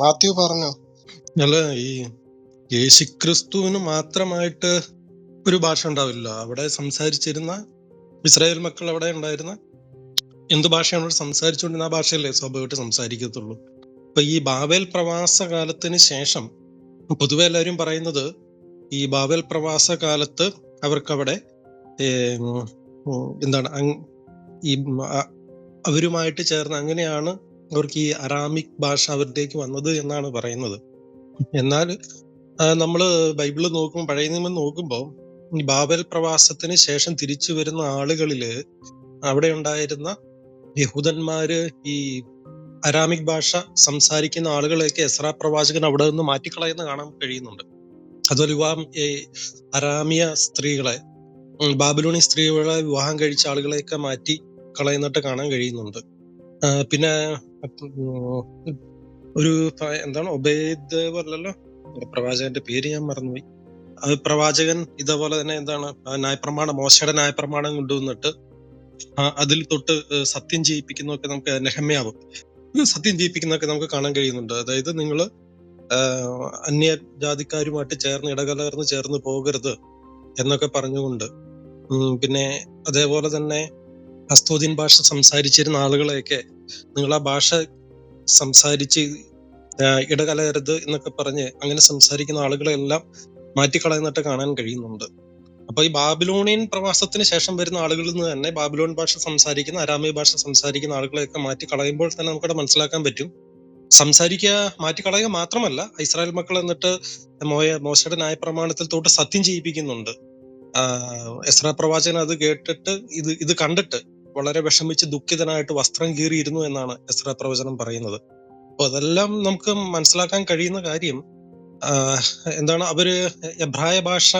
മാത്യു പറഞ്ഞു? അല്ല ഈ യേശുക്രിസ്തുവിന് മാത്രമായിട്ട് ഒരു ഭാഷ ഉണ്ടാവില്ല അവിടെ സംസാരിച്ചിരുന്ന ഇസ്രായേൽ മക്കൾ അവിടെ ഉണ്ടായിരുന്ന എന്ത് ഭാഷയാണ് അവർ സംസാരിച്ചുകൊണ്ടിരുന്ന? ആ ഭാഷയല്ലേ സ്വാഭാവികമായിട്ട് സംസാരിക്കത്തുള്ളൂ. അപ്പൊ ഈ ബാബേൽ പ്രവാസ കാലത്തിന് ശേഷം പൊതുവെ എല്ലാവരും പറയുന്നത് ഈ ബാബേൽ പ്രവാസ കാലത്ത് അവർക്കവിടെ എന്താണ് ഈ അവരുമായിട്ട് ചേർന്ന് അങ്ങനെയാണ് അവർക്ക് ഈ അറാമിക് ഭാഷ അവരിലേക്ക് വന്നത് എന്നാണ് പറയുന്നത്. എന്നാൽ നമ്മൾ ബൈബിൾ നോക്കുമ്പോൾ പഴയ നിയമം നോക്കുമ്പോൾ ഈ ബാബൽ പ്രവാസത്തിന് ശേഷം തിരിച്ചു വരുന്ന ആളുകളിൽ അവിടെ ഉണ്ടായിരുന്ന യഹൂദന്മാര് ഈ അരാമിക് ഭാഷ സംസാരിക്കുന്ന ആളുകളെയൊക്കെ എസ്രാ പ്രവാചകൻ അവിടെ നിന്ന് മാറ്റിക്കളയുന്ന കാണാൻ കഴിയുന്നുണ്ട്. അതുപോലെ വിവാഹം അരാമിയ സ്ത്രീകളെ ബാബിലോണി സ്ത്രീകളെ വിവാഹം കഴിച്ച ആളുകളെയൊക്കെ മാറ്റി കളയുന്നിട്ട് കാണാൻ കഴിയുന്നുണ്ട്. പിന്നെ ഒരു എന്താണ് ഒബേദ് പോലല്ലോ പ്രവാചകന്റെ പേര് ഞാൻ മറന്നുപോയി. അത് പ്രവാചകൻ ഇതേപോലെ തന്നെ എന്താണ് നായപ്രമാണം മോശയുടെ ന്യായപ്രമാണം കൊണ്ടുവന്നിട്ട് അതിൽ തൊട്ട് സത്യം ചെയ്യിപ്പിക്കുന്നതൊക്കെ നമുക്ക് നെഹമ്യാവും സത്യം ചെയ്യിപ്പിക്കുന്നതൊക്കെ നമുക്ക് കാണാൻ കഴിയുന്നുണ്ട്. അതായത് നിങ്ങൾ അന്യ ജാതിക്കാരുമായിട്ട് ചേർന്ന് ഇടകലർന്ന് ചേർന്ന് പോകരുത് എന്നൊക്കെ പറഞ്ഞുകൊണ്ട് പിന്നെ അതേപോലെ തന്നെ അസ്തോദിൻ ഭാഷ സംസാരിച്ചിരുന്ന ആളുകളെയൊക്കെ നിങ്ങൾ ആ ഭാഷ സംസാരിച്ച് ഇടകലരുത് എന്നൊക്കെ പറഞ്ഞ് അങ്ങനെ സംസാരിക്കുന്ന ആളുകളെല്ലാം മാറ്റിക്കളയുന്നിട്ട് കാണാൻ കഴിയുന്നുണ്ട്. അപ്പൊ ഈ ബാബിലോണിയൻ പ്രവാസത്തിന് ശേഷം വരുന്ന ആളുകളിൽ നിന്ന് തന്നെ ബാബിലോൺ ഭാഷ സംസാരിക്കുന്ന അരാമി ഭാഷ സംസാരിക്കുന്ന ആളുകളെയൊക്കെ മാറ്റിക്കളയുമ്പോൾ തന്നെ നമുക്കവിടെ മനസ്സിലാക്കാൻ പറ്റും. സംസാരിക്കുക മാറ്റിക്കളയുക മാത്രമല്ല ഇസ്രായേൽ മക്കൾ എന്നിട്ട് മോയ മോശയുടെ ന്യായപ്രമാണത്തിൽ തൊട്ട് സത്യം ചെയ്യിപ്പിക്കുന്നുണ്ട്. എസ്രാ പ്രവാചകൻ അത് കേട്ടിട്ട് ഇത് ഇത് കണ്ടിട്ട് വളരെ വിഷമിച്ച് ദുഃഖിതനായിട്ട് വസ്ത്രം കീറിയിരുന്നു എന്നാണ് എസ്ര പ്രവചനം പറയുന്നത്. അപ്പൊ അതെല്ലാം നമുക്ക് മനസ്സിലാക്കാൻ കഴിയുന്ന കാര്യം എന്താണ് അവർ എബ്രായ ഭാഷ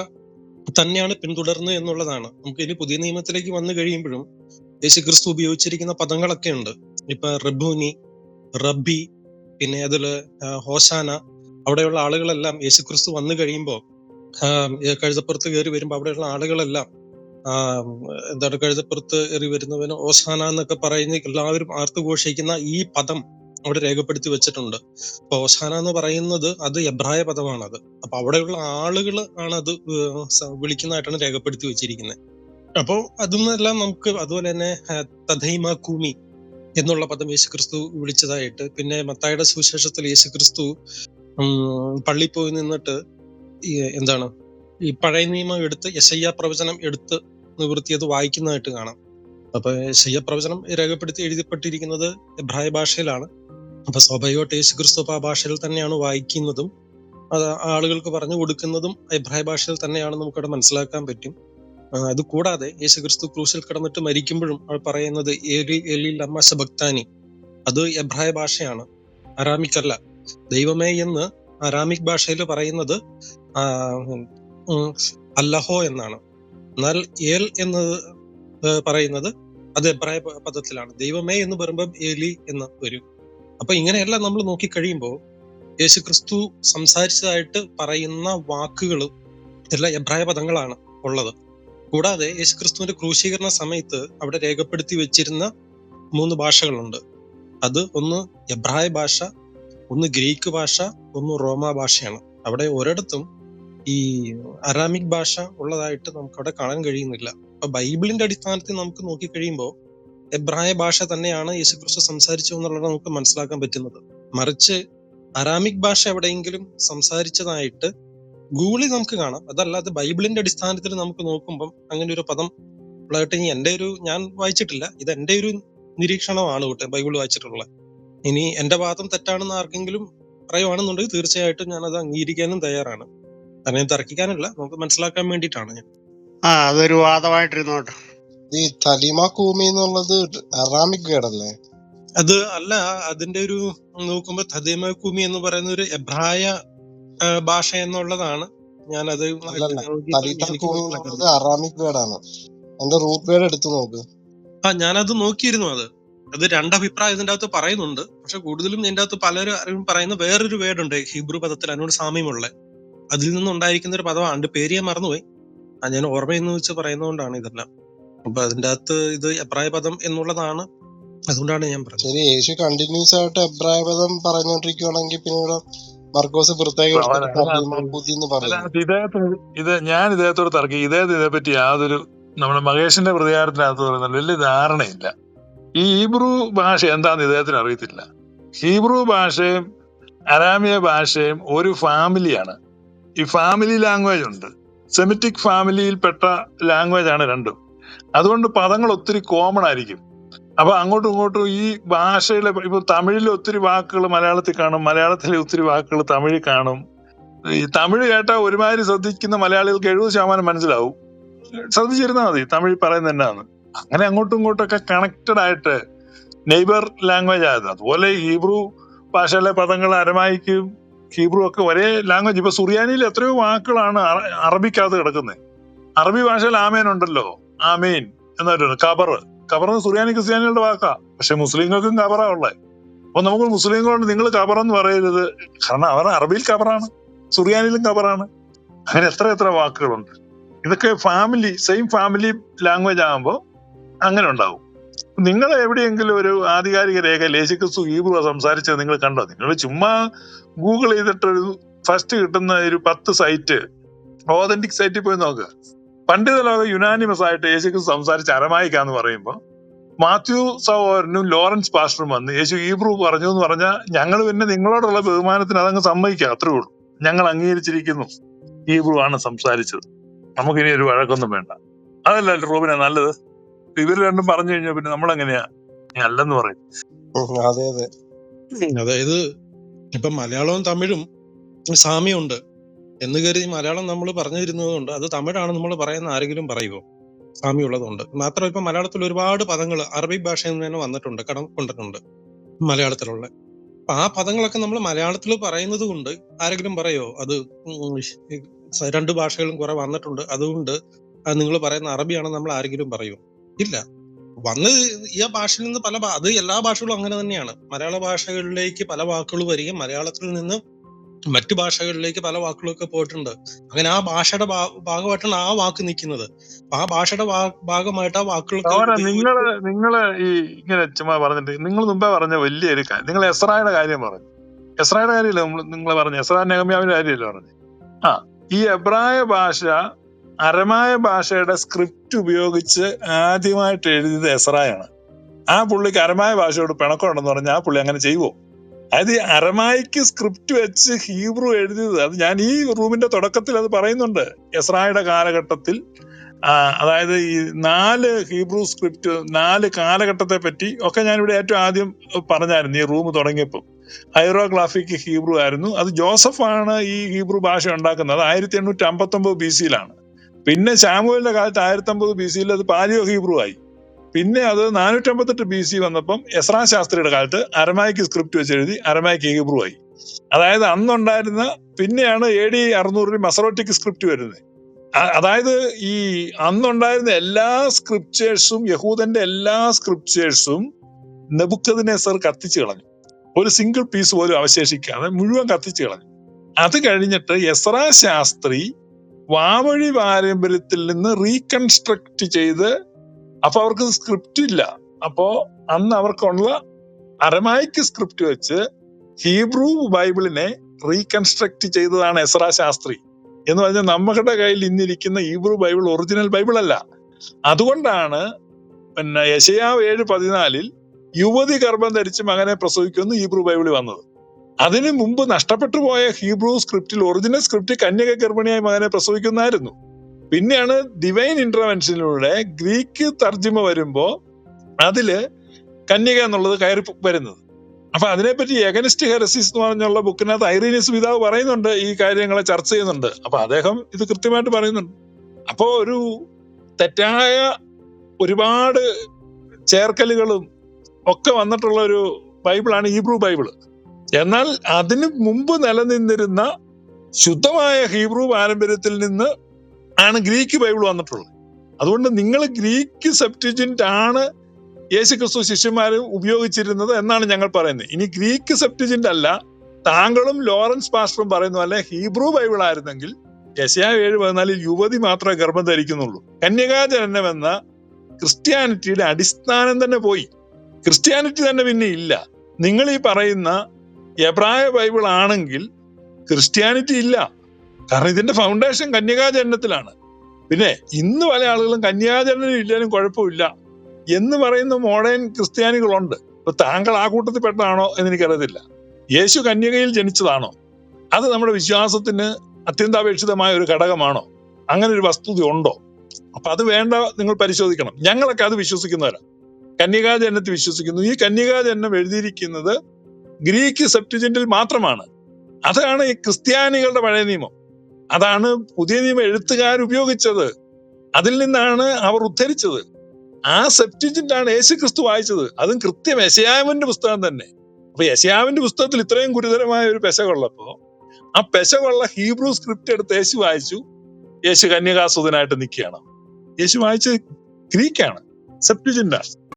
തന്നെയാണ് പിന്തുടർന്നത് എന്നുള്ളതാണ്. നമുക്ക് ഇനി പുതിയ നിയമത്തിലേക്ക് വന്നു കഴിയുമ്പോഴും യേശു ക്രിസ്തു ഉപയോഗിച്ചിരിക്കുന്ന പദങ്ങളൊക്കെ ഉണ്ട്. ഇപ്പൊ റബ്ബൂനി റബ്ബി പിന്നെ അതിൽ ഹോശാന അവിടെയുള്ള ആളുകളെല്ലാം യേശു ക്രിസ്തു വന്നു കഴിയുമ്പോൾ കഴുതപ്പുറത്ത് കയറി വരുമ്പോൾ അവിടെയുള്ള ആളുകളെല്ലാം എന്താണ് കഴുതപ്പുറത്ത് എറി വരുന്നവന് ഓസാന എന്നൊക്കെ പറയുന്ന എല്ലാവരും ആർത്തുഘോഷിക്കുന്ന ഈ പദം അവിടെ രേഖപ്പെടുത്തി വെച്ചിട്ടുണ്ട്. അപ്പൊ ഓസാന എന്ന് പറയുന്നത് അത് എബ്രായ പദമാണത്. അപ്പൊ അവിടെയുള്ള ആളുകൾ ആണ് അത് വിളിക്കുന്നതായിട്ടാണ് രേഖപ്പെടുത്തി വെച്ചിരിക്കുന്നത് അപ്പോ അതെല്ലാം നമുക്ക് അതുപോലെ തന്നെ തഥൈമ കൂമി എന്നുള്ള പദം യേശുക്രിസ്തു വിളിച്ചതായിട്ട് പിന്നെ മത്തായുടെ സുവിശേഷത്തിൽ യേശുക്രിസ്തു പള്ളിയിൽ പോയി നിന്നിട്ട് എന്താണ് ഈ പഴയ നിയമം എടുത്ത് യശയ്യ പ്രവചനം എടുത്ത് നിവൃത്തിയത് വായിക്കുന്നതായിട്ട് കാണാം. അപ്പൊ യശയ്യ പ്രവചനം രേഖപ്പെടുത്തി എഴുതിപ്പെട്ടിരിക്കുന്നത് എബ്രായ ഭാഷയിലാണ്. അപ്പൊ സ്വാഭാവികമായിട്ട് യേശുക്രിസ്തു അപ്പൊ ആ ഭാഷയിൽ തന്നെയാണ് വായിക്കുന്നതും അത് ആളുകൾക്ക് പറഞ്ഞു കൊടുക്കുന്നതും എബ്രായ ഭാഷയിൽ തന്നെയാണെന്ന് നമുക്കവിടെ മനസ്സിലാക്കാൻ പറ്റും. അത് കൂടാതെ യേശു ക്രിസ്തു ക്രൂശിൽ കിടന്നിട്ട് മരിക്കുമ്പോഴും അവൾ പറയുന്നത് ഏലി എലി ലമ്മ ശബക്താനി അത് എബ്രായ ഭാഷയാണ്. അറാമിക് അല്ല ദൈവമേ എന്ന് അറാമിക് ഭാഷയിൽ പറയുന്നത് അല്ലഹോ എന്നാണ്. എന്നാൽ ഏൽ എന്ന് പറയുന്നത് അത് എബ്രായ പദത്തിലാണ്. ദൈവമേ എന്ന് പറയുമ്പോൾ ഏലി എന്ന് വരും. അപ്പൊ ഇങ്ങനെയെല്ലാം നമ്മൾ നോക്കിക്കഴിയുമ്പോൾ യേശുക്രിസ്തു സംസാരിച്ചതായിട്ട് പറയുന്ന വാക്കുകൾ എല്ലാം എബ്രായ പദങ്ങളാണ് ഉള്ളത്. കൂടാതെ യേശു ക്രിസ്തുവിന്റെ ക്രൂശീകരണ സമയത്ത് അവിടെ രേഖപ്പെടുത്തി വെച്ചിരുന്ന മൂന്ന് ഭാഷകളുണ്ട്. അത് ഒന്ന് എബ്രായ ഭാഷ ഒന്ന് ഗ്രീക്ക് ഭാഷ ഒന്ന് റോമാ ഭാഷയാണ്. അവിടെ ഒരിടത്തും ഈ അറാമിക് ഭാഷ ഉള്ളതായിട്ട് നമുക്ക് അവിടെ കാണാൻ കഴിയുന്നില്ല. അപ്പൊ ബൈബിളിന്റെ അടിസ്ഥാനത്തിൽ നമുക്ക് നോക്കിക്കഴിയുമ്പോൾ എബ്രായ ഭാഷ തന്നെയാണ് യേശുക്രിസ്തു സംസാരിച്ചു എന്നുള്ളത് നമുക്ക് മനസ്സിലാക്കാൻ പറ്റുന്നത്. മറിച്ച് അറാമിക് ഭാഷ എവിടെയെങ്കിലും സംസാരിച്ചതായിട്ട് ഗൂഗിളിൽ നമുക്ക് കാണാം. അതല്ലാതെ ബൈബിളിന്റെ അടിസ്ഥാനത്തിൽ നമുക്ക് നോക്കുമ്പം അങ്ങനെ ഒരു പദം ഉള്ളതായിട്ട് ഇനി എന്റെ ഒരു ഞാൻ വായിച്ചിട്ടില്ല. ഇത് എന്റെ ഒരു നിരീക്ഷണമാണ് കേട്ടോ ബൈബിൾ വായിച്ചിട്ടുള്ളത്. ഇനി എന്റെ വാദം തെറ്റാണെന്ന് ആർക്കെങ്കിലും പറയുവാണെന്നുണ്ടെങ്കിൽ തീർച്ചയായിട്ടും ഞാൻ അത് അംഗീകരിക്കാനും തയ്യാറാണ്. കാരണം തർക്കിക്കാനല്ല നമുക്ക് മനസ്സിലാക്കാൻ വേണ്ടിയിട്ടാണ് ഞാൻ. ആ അതൊരു വാദമായിട്ടിരുന്നോട്ടെ ഈ തലിമ കൂമി എന്നുള്ളത് അറാമിക് വേർഡല്ലേ അത് അല്ല അതിന്റെ ഒരു നോക്കുമ്പോ തദീമ കൂമി എന്ന് പറയുന്ന ഒരു എബ്രായ ഭാഷ എന്നുള്ളതാണ്. ഞാൻ അത് അറാമിക് വേർഡാണ് എന്റെ റൂട്ട് വേർഡ് എടുത്തു നോക്ക്. ആ ഞാനത് നോക്കിയിരുന്നു അത്. അത് രണ്ടഭിപ്രായം ഇതിന്റെ അകത്ത് പറയുന്നുണ്ട്. പക്ഷെ കൂടുതലും ഇതിന്റെ അകത്ത് പലരും അറിവും പറയുന്ന വേറൊരു വേർഡ് ഉണ്ട് ഹിബ്രു പദത്തിൽ അതിനോട് സാമ്യമുള്ള. അതിൽ നിന്നുണ്ടായിരിക്കുന്ന ഒരു പദമാണ്. അതിന്റെ പേര് ഞാൻ മറന്നുപോയി. ആ ഞാൻ ഓർമ്മയെന്ന് വെച്ച് പറയുന്നതുകൊണ്ടാണ് ഇതെല്ലാം. അപ്പൊ അതിന്റെ അകത്ത് ഇത് എബ്രായ പദം എന്നുള്ളതാണ്. അതുകൊണ്ടാണ് ഞാൻ പറഞ്ഞത്. ശരി യേശു കണ്ടിന്യൂസ് ആയിട്ട് എബ്രായ പദം പറഞ്ഞോണ്ടിരിക്കുവാണെങ്കിൽ പിന്നീട് മർക്കോസ് ഇത് ഞാൻ ഇദ്ദേഹത്തോട് തർക്കി. ഇദ്ദേഹത്തിന് ഇതേപ്പറ്റി യാതൊരു നമ്മുടെ മഹേഷിന്റെ പ്രതികാരത്തിനകത്ത് പറയുന്നത് വലിയ ധാരണയില്ല. ഈ ഹീബ്രു ഭാഷ എന്താന്ന് ഇദ്ദേഹത്തിന് അറിയത്തില്ല. ഹീബ്രു ഭാഷയും അരാമിയ ഭാഷയും ഒരു ഫാമിലിയാണ് ഈ ഫാമിലി ലാംഗ്വേജ് ഉണ്ട്. സെമിറ്റിക് ഫാമിലിയിൽപ്പെട്ട ലാംഗ്വേജ് ആണ് രണ്ടും. അതുകൊണ്ട് പദങ്ങൾ ഒത്തിരി കോമൺ ആയിരിക്കും. അപ്പൊ അങ്ങോട്ടും ഇങ്ങോട്ടും ഈ ഭാഷയിലെ ഇപ്പൊ തമിഴിലെ ഒത്തിരി വാക്കുകൾ മലയാളത്തിൽ കാണും മലയാളത്തിലെ ഒത്തിരി വാക്കുകൾ തമിഴിൽ കാണും. ഈ തമിഴ് കേട്ടാൽ ഒരുമാതിരി ശ്രദ്ധിക്കുന്ന മലയാളികൾക്ക് എഴുപത് ശതമാനം മനസ്സിലാവും. ശ്രദ്ധിച്ചിരുന്നാൽ മതി തമിഴ് പറയുന്നത് തന്നെയാണ് അങ്ങനെ അങ്ങോട്ടും ഇങ്ങോട്ടൊക്കെ കണക്റ്റഡ് ആയിട്ട് നെയ്ബർ ലാംഗ്വേജ് ആയത്. അതുപോലെ ഹീബ്രു ഭാഷയിലെ പദങ്ങൾ അരമായിക്കും ഹീബ്രു ഒക്കെ ഒരേ ലാംഗ്വേജ്. ഇപ്പൊ സുറിയാനിയിൽ എത്രയോ വാക്കുകളാണ് അറ- അറബിക്കകത്ത് കിടക്കുന്നത് അറബി ഭാഷയിൽ ആമേൻ ഉണ്ടല്ലോ. ആമീൻ എന്നൊരു കബർ കബർ സുറിയാനി ക്രിസ്ത്യാനികളുടെ വാക്കാ. പക്ഷെ മുസ്ലിങ്ങൾക്കും കബറാ ഉള്ളത് അപ്പൊ നമുക്ക് മുസ്ലിങ്ങളോട് നിങ്ങൾ കബറെന്ന് പറയരുത്. കാരണം അവർ അറബിയിൽ കബറാണ് സുറിയാനിലും കബറാണ് അങ്ങനെ എത്ര എത്ര വാക്കുകളുണ്ട്. ഇതൊക്കെ ഫാമിലി സെയിം ഫാമിലി ലാംഗ്വേജ് ആകുമ്പോൾ അങ്ങനെ ഉണ്ടാവും. നിങ്ങൾ എവിടെയെങ്കിലും ഒരു ആധികാരിക രേഖ ലേശിക്രിസ്തു ഹീബ്രു സംസാരിച്ചത് നിങ്ങൾ കണ്ടോ? നിങ്ങൾ ചുമ്മാ ഗൂഗിൾ ചെയ്തിട്ടൊരു ഫസ്റ്റ് കിട്ടുന്ന ഒരു പത്ത് സൈറ്റ് ഓതന്റിക് സൈറ്റിൽ പോയി നോക്കുക പണ്ഡിത ലോകം യുനാനിമസ് ആയിട്ട് യേശുക്രിസ്തു സംസാരിച്ച് അരമായിക്കാന്ന് പറയുമ്പോൾ മാത്യു സഹോദരനും ലോറൻസ് പാസ്റ്ററും വന്ന് യേശു ഹീബ്രു പറഞ്ഞു എന്ന് പറഞ്ഞാൽ ഞങ്ങൾ പിന്നെ നിങ്ങളോടുള്ള ബഹുമാനത്തിന് അതങ്ങ് സമ്മതിക്കുക അത്രേ ഉള്ളൂ. ഞങ്ങൾ അംഗീകരിച്ചിരിക്കുന്നു. ഹീബ്രു ആണ് സംസാരിച്ചത്. നമുക്കിനി ഒരു വഴക്കൊന്നും വേണ്ട. അതല്ല റൂബിനെ നല്ലത്? ഇവർ രണ്ടും പറഞ്ഞു കഴിഞ്ഞാൽ പിന്നെ നമ്മൾ എങ്ങനെയാ അല്ലെന്ന് പറയും. അതെ അതെ. അതായത് ഇപ്പൊ മലയാളവും തമിഴും സാമ്യമുണ്ട് എന്ന് കരുതി മലയാളം നമ്മൾ പറഞ്ഞു തരുന്നതുകൊണ്ട് അത് തമിഴാണ് നമ്മൾ പറയുന്ന ആരെങ്കിലും പറയുമോ സാമ്യമുള്ളതുകൊണ്ട്. മാത്രമല്ല ഇപ്പൊ മലയാളത്തിൽ ഒരുപാട് പദങ്ങൾ അറബി ഭാഷയിൽ നിന്ന് തന്നെ വന്നിട്ടുണ്ട് കടം കൊണ്ടിട്ടുണ്ട് മലയാളത്തിലുള്ള. അപ്പൊ ആ പദങ്ങളൊക്കെ നമ്മൾ മലയാളത്തിൽ പറയുന്നത് കൊണ്ട് ആരെങ്കിലും പറയോ അത് രണ്ട് ഭാഷകളും കുറെ വന്നിട്ടുണ്ട് അതുകൊണ്ട് അത് നിങ്ങൾ പറയുന്ന അറബിയാണെന്ന് നമ്മൾ ആരെങ്കിലും പറയോ ഇല്ല. വന്ന് ഈ ഭാഷയിൽ നിന്ന് പല അത് എല്ലാ ഭാഷകളും അങ്ങനെ തന്നെയാണ്. മലയാള ഭാഷകളിലേക്ക് പല വാക്കുകൾ വരികയും മലയാളത്തിൽ നിന്ന് മറ്റു ഭാഷകളിലേക്ക് പല വാക്കുകളൊക്കെ പോയിട്ടുണ്ട്. അങ്ങനെ ആ ഭാഷയുടെ ഭാ- ഭാഗമായിട്ടാണ് ആ വാക്ക് നിൽക്കുന്നത്. ആ ഭാഷയുടെ ഭാഗമായിട്ട് ആ വാക്കുകൾ നിങ്ങൾ നിങ്ങൾ ഈ ഇങ്ങനെ ചുമ്മാ പറഞ്ഞിട്ട് നിങ്ങൾ മുമ്പേ പറഞ്ഞ വലിയൊരു കാര്യം നിങ്ങൾ എസ്രായുടെ കാര്യം പറഞ്ഞു. എസ്രായുടെ കാര്യമല്ലേ നിങ്ങൾ പറഞ്ഞു? എസ്രാ നെഹമ്യാവിന്റെ കാര്യമല്ലേ പറഞ്ഞു? ആ ഈ എബ്രായ ഭാഷ അരമായ ഭാഷയുടെ സ്ക്രിപ്റ്റ് ഉപയോഗിച്ച് ആദ്യമായിട്ട് എഴുതിയത് എസ്രായാണ് ആ പുള്ളിക്ക് അരമായ ഭാഷയോട് പിണക്കമുണ്ടെന്ന് പറഞ്ഞാൽ ആ പുള്ളി അങ്ങനെ ചെയ്യുവോ? അതായത് ഈ അരമായിക്ക് സ്ക്രിപ്റ്റ് വെച്ച് ഹീബ്രു എഴുതിയത് അത് ഞാൻ ഈ റൂമിന്റെ തുടക്കത്തിൽ അത് പറയുന്നുണ്ട്. എസ്രായുടെ കാലഘട്ടത്തിൽ അതായത് ഈ നാല് ഹീബ്രു സ്ക്രിപ്റ്റ് നാല് കാലഘട്ടത്തെ പറ്റി ഒക്കെ ഞാനിവിടെ ഏറ്റവും ആദ്യം പറഞ്ഞായിരുന്നു ഈ റൂം തുടങ്ങിയപ്പോൾ. ഹൈറോഗ്രാഫിക് ഹീബ്രു ആയിരുന്നു. അത് ജോസഫാണ് ഈ ഹീബ്രു ഭാഷ ഉണ്ടാക്കുന്നത്. ആയിരത്തി എണ്ണൂറ്റി അമ്പത്തി ഒമ്പത് ബി സിയിലാണ് പിന്നെ ശാമുവിന്റെ കാലത്ത് ആയിരത്തി അമ്പത് ബി സിയിൽ അത് പാലിയോ ഹീബ്രു ആയി. പിന്നെ അത് നാനൂറ്റി അമ്പത്തെട്ട് ബി സി വന്നപ്പം എസ്രാ ശാസ്ത്രിയുടെ കാലത്ത് അരമായിക്ക് സ്ക്രിപ്റ്റ് വെച്ച് എഴുതി അരമായിക്ക് ഹീബ്രു ആയി. അതായത് അന്നുണ്ടായിരുന്ന പിന്നെയാണ് എ ഡി അറുന്നൂറിൽ മസറോട്ടിക് സ്ക്രിപ്റ്റ് വരുന്നത്. അതായത് ഈ അന്നുണ്ടായിരുന്ന എല്ലാ സ്ക്രിപ്റ്റേഴ്സും യഹൂദന്റെ എല്ലാ സ്ക്രിപ്റ്റേഴ്സും നെബുക്കതിനെ സർ കത്തിച്ചു കളഞ്ഞു. ഒരു സിംഗിൾ പീസ് പോലും അവശേഷിക്കാതെ മുഴുവൻ കത്തിച്ചു കളഞ്ഞു. അത് കഴിഞ്ഞിട്ട് എസ്രാ ശാസ്ത്രി വാമൊഴി പാരമ്പര്യത്തിൽ നിന്ന് റീകൺസ്ട്രക്ട് ചെയ്ത് അപ്പൊ അവർക്ക് സ്ക്രിപ്റ്റ് ഇല്ല. അപ്പോ അന്ന് അവർക്കുള്ള അരമായിക്ക് സ്ക്രിപ്റ്റ് വെച്ച് ഹീബ്രു ബൈബിളിനെ റീകൺസ്ട്രക്ട് ചെയ്തതാണ് എസ്രാ ശാസ്ത്രി. എന്ന് പറഞ്ഞാൽ നമ്മുടെ കയ്യിൽ ഇന്നിരിക്കുന്ന ഹീബ്രു ബൈബിൾ ഒറിജിനൽ ബൈബിൾ അല്ല അതുകൊണ്ടാണ് പിന്നെ യശയാവ് ഏഴ് പതിനാലിൽ യുവതി ഗർഭം ധരിച്ച് മകനെ പ്രസവിക്കുമെന്ന് ഹീബ്രു ബൈബിളിൽ വന്നത്. അതിനു മുമ്പ് നഷ്ടപ്പെട്ടു പോയ ഹീബ്രു സ്ക്രിപ്റ്റിൽ ഒറിജിനൽ സ്ക്രിപ്റ്റ് കന്യക ഗർഭിണിയായി മകനെ പ്രസവിക്കുന്നായിരുന്നു. പിന്നെയാണ് ഡിവൈൻ ഇന്റർവെൻഷനിലൂടെ ഗ്രീക്ക് തർജിമ വരുമ്പോ അതിൽ കന്യക എന്നുള്ളത് കയറി വരുന്നത്. അപ്പൊ അതിനെപ്പറ്റി എഗനിസ്റ്റ് ഹെറസിസ് എന്ന് പറഞ്ഞുള്ള ബുക്കിനകത്ത് ഐറീനിയസ് പിതാവ് പറയുന്നുണ്ട് ഈ കാര്യങ്ങളെ ചർച്ച ചെയ്യുന്നുണ്ട്. അപ്പൊ അദ്ദേഹം ഇത് കൃത്യമായിട്ട് പറയുന്നുണ്ട്. അപ്പോ ഒരു തെറ്റായ ഒരുപാട് ചേർക്കലുകളും ഒക്കെ വന്നിട്ടുള്ള ഒരു ബൈബിളാണ് ഹീബ്രു ബൈബിൾ. എന്നാൽ അതിന് മുമ്പ് നിലനിന്നിരുന്ന ശുദ്ധമായ ഹീബ്രു പാരമ്പര്യത്തിൽ നിന്ന് ആണ് ഗ്രീക്ക് ബൈബിൾ വന്നിട്ടുള്ളത്. അതുകൊണ്ട് നിങ്ങൾ ഗ്രീക്ക് സെപ്റ്റിജിന്റ് ആണ് യേശു ക്രിസ്തു ശിഷ്യന്മാർ ഉപയോഗിച്ചിരുന്നത് എന്നാണ് ഞങ്ങൾ പറയുന്നത്. ഇനി ഗ്രീക്ക് സെപ്റ്റിജിന്റ് അല്ല താങ്കളും ലോറൻസ് പാസ്റ്ററും പറയുന്ന പോലെ ഹീബ്രു ബൈബിൾ ആയിരുന്നെങ്കിൽ യശയാ ഏഴ് പതിനാലിൽ യുവതി മാത്രമേ ഗർഭം ധരിക്കുന്നുള്ളൂ. കന്യകാജനനം എന്ന ക്രിസ്ത്യാനിറ്റിയുടെ അടിസ്ഥാനം തന്നെ പോയി. ക്രിസ്ത്യാനിറ്റി തന്നെ പിന്നെ ഇല്ല. നിങ്ങൾ ഈ പറയുന്ന എബ്രായ ബൈബിൾ ആണെങ്കിൽ ക്രിസ്ത്യാനിറ്റി ഇല്ല. കാരണം ഇതിന്റെ ഫൗണ്ടേഷൻ കന്യകാചരണത്തിലാണ് പിന്നെ ഇന്ന് പല ആളുകളും കന്യാചരണം ഇല്ലാലും കുഴപ്പമില്ല. എന്ന് പറയുന്ന മോഡേൺ ക്രിസ്ത്യാനികളുണ്ട്. ഇപ്പൊ താങ്കൾ ആ കൂട്ടത്തിൽ പെട്ടതാണോ എന്ന് എനിക്കറിയത്തില്ല. യേശു കന്യകയിൽ ജനിച്ചതാണോ? അത് നമ്മുടെ വിശ്വാസത്തിന് അത്യന്താപേക്ഷിതമായ ഒരു ഘടകമാണോ? അങ്ങനെ ഒരു വസ്തുത ഉണ്ടോ? അപ്പൊ അത് വേണ്ട നിങ്ങൾ പരിശോധിക്കണം. ഞങ്ങളൊക്കെ അത് വിശ്വസിക്കുന്നവരാണ് കന്യകാജനത്തിൽ വിശ്വസിക്കുന്നു. ഈ കന്യകാജനം എഴുതിയിരിക്കുന്നത് ഗ്രീക്ക് സെപ്റ്റുജന്റിൽ മാത്രമാണ്. അതാണ് ഈ ക്രിസ്ത്യാനികളുടെ പഴയ നിയമം. അതാണ് പുതിയ നിയമം എഴുത്തുകാർ ഉപയോഗിച്ചത് അതിൽ നിന്നാണ് അവർ ഉദ്ധരിച്ചത്. ആ സെപ്റ്റുജന്റ് ആണ് യേശു ക്രിസ്തു വായിച്ചത്. അതും കൃത്യം യശയാവിന്റെ പുസ്തകം തന്നെ. അപ്പൊ യശയാവിന്റെ പുസ്തകത്തിൽ ഇത്രയും ഗുരുതരമായ ഒരു പെശകുള്ളപ്പോ ആ പെശകുള്ള ഹീബ്രു സ്ക്രിപ്റ്റ് എടുത്ത് യേശു വായിച്ചു. യേശു കന്യകാസുതനായിട്ട് നിൽക്കുകയാണ്. യേശു വായിച്ചത് ഗ്രീക്കാണ്. സെപ്റ്റുജന്റാണ്.